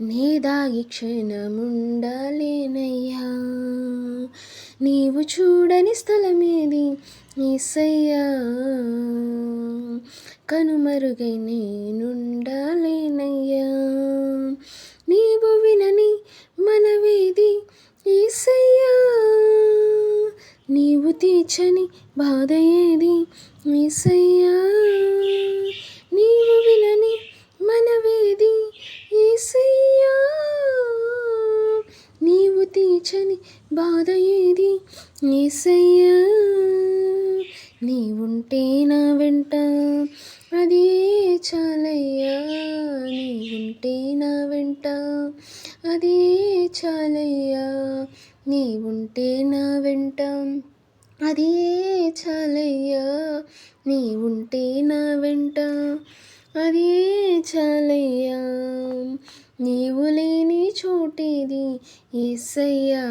నేదాగి క్షణముండలేనయ్యా నీవు చూడని స్థలమేది ఈసయ్యా కనుమరుగై నేనుండలేనయ్యా నీవు వినని మనవేది ఈసయ్యా నీవు తీర్చని బాధయే ఏది ఏసయ్యా నీవు వినని మనవేది ఏసయ్యా నీవు తీర్చని బాధ ఏసయ్యా నీ ఉంటే నా వెంట అది చాలయ్యా. నీ ఉంటే నా వెంట అది చాలయ్యా. నీవుంటే నా వెంట అది చాలయ్యా. నీవుంటే నా వెంట అది చాలయ్యా. నీవు లేని చోటేది ఏసయ్యా.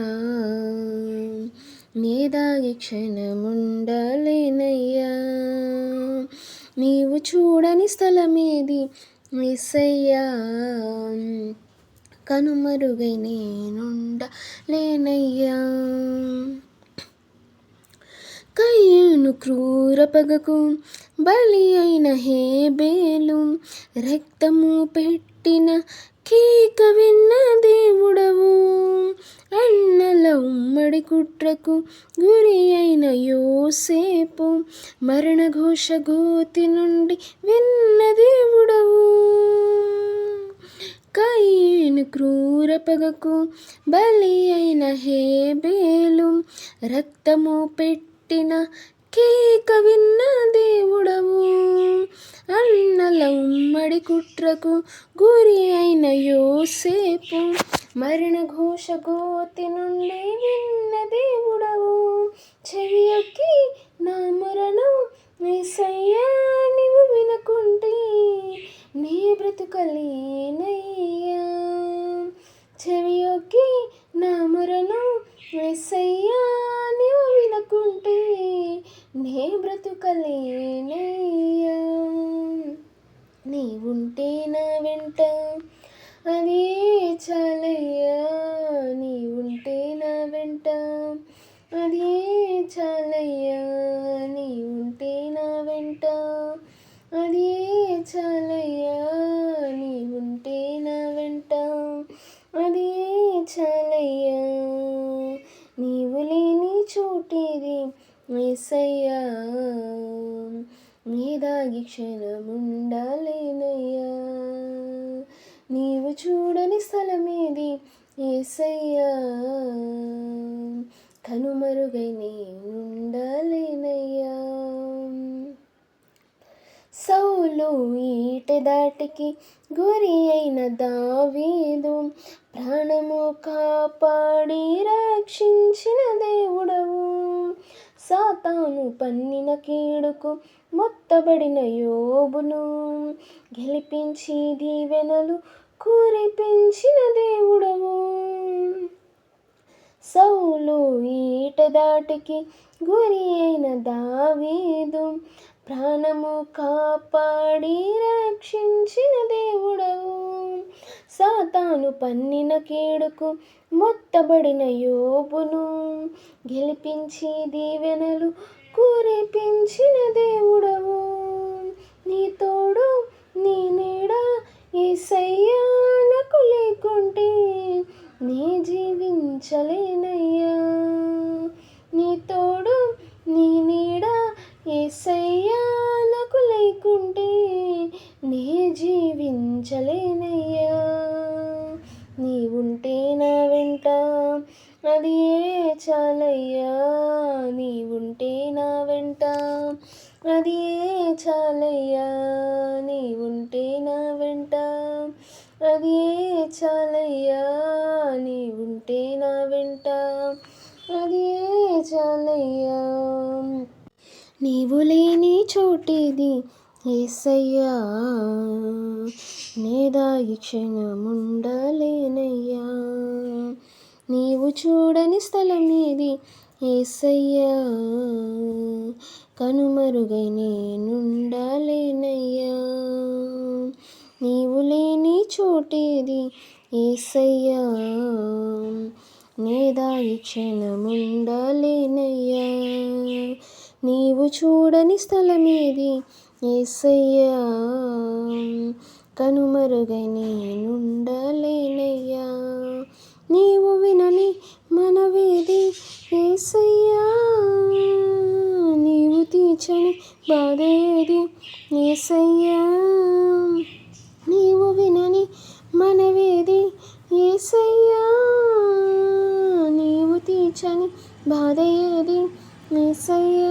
నీ క్షణముండలేనయ్యా. నీవు చూడని స్థలమేది ఏసయ్యా కనుమరుగై నేనుండలేనయ్యా. కయ్యను క్రూర పగకు బలి అయిన హేబేలు రక్తము పెట్టిన కేక విన్న దేవుడవు. ఉమ్మడి కుట్రకు గురి అయిన యోసేపు మరణఘోష గోతి నుండి విన్న దేవుడవు. కయ్యను క్రూర పగకు బలి అయిన హేబేలు రక్తము పెట్టిన కేక విన్న దేవుడవు. వాళ్ళ ఉమ్మడి కుట్రకు గురి అయిన యోసేపు మరణ ఘోష గోతి నుండి విన్న దేవుడవు చెవియొక్కి నా మరణం ఏసయ్యా నీవు వినకుంటే నీ బ్రతుకలేనయ్యా చెవియొక్కి నా మరణం ఏసయ్యా నీవు వినకుంటే నే బ్రతుకలేనయ్యా నీవుంటే నా వెంట? అదే చాలయ్యా నీవుంటే నా వెంట? అదే చాలయ్యా నీవుంటే నా వెంట? అదే చాలయ్యా నీవుంటే నా వెంట? అదే చాలయ్యా నీవు లేని చోటేది ఏసయ్యా. నీ దాగి క్షణముండాలేనయ్యా నీవు చూడని స్థలమేది ఏసయ్యా. కనుమరుగై నేనుండాలేనయ్యా సౌలు ఈట దాటికి గురి అయిన దావీదు ప్రాణము కాపాడి రక్షించిన దేవుడవు. సాతాను పన్నిన కీడుకు మొత్తబడిన యోబును. గెలిపించి దీవెనలు కురిపించిన దేవుడవు. సౌలు ఈట దాటికి గురి అయిన దావీదు. ప్రాణము కాపాడి రక్షించిన దేవుడవు. సాతాను పన్నిన కీడుకు మొత్తబడిన యోబును. గెలిపించి దీవెనలు కురిపించిన దేవుడవు నీ తోడు నీ నీడ ఏసయ్యా నాకు లేకుంటే నీ జీవించలేనయ్యా నీ తోడు నీ నీడ ఏసయ్యా నాకు లేకుంటే నీ జీవించలేనయ్యా నీవుంటే నా వెంట అది ఏ చాలయ్యా ఉంటే నా వెంట. అది ఏ చాలయ్యా ఉంటే నా వెంట. అది ఏ చాలయ్యా ఉంటే నా వెంట. అది చాలయ్యా నీవు లేని చోటిది ఏసయ్యా. నేదాగి క్షణముండలేనయ్యా. నీవు చూడని స్థలం ఏది ఏసయ్యా కనుమరుగై నేనుండలేనయ్యా. నీవు లేని చోటేది? ఏసయ్యా నేదాయి క్షణముండలేనయ్యా. నీవు చూడని స్థలమేది? ఏసయ్యా కనుమరుగై నేనుండలేనయ్యా. నీవు వినని మనవేది? ఏసయ్యా నీవు తీర్చని బాధేది? ఏసయ్యా నీవు వినని మనవేది? ఏసయ్యా నీవు తీర్చని బాధ ఏది ఏసయ్యా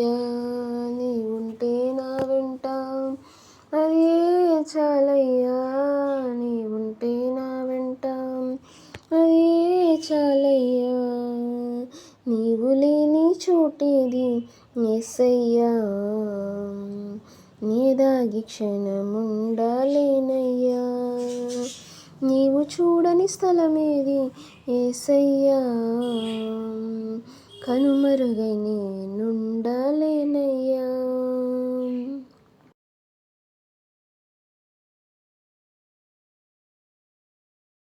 చాలయ్యా ఉంటే నా వెంటాం. అదే చాలయ్యా ఉంటే నా వెంటాం. అదే చాలయ్యా నీవు లేని చోటేది ఎస్సయ్యా నీదాగి క్షణముండలేనయ్యా. నీవు చూడని స్థలమేది ఏసయ్యా కనుమరుగై నేనుండాలేనయ్యా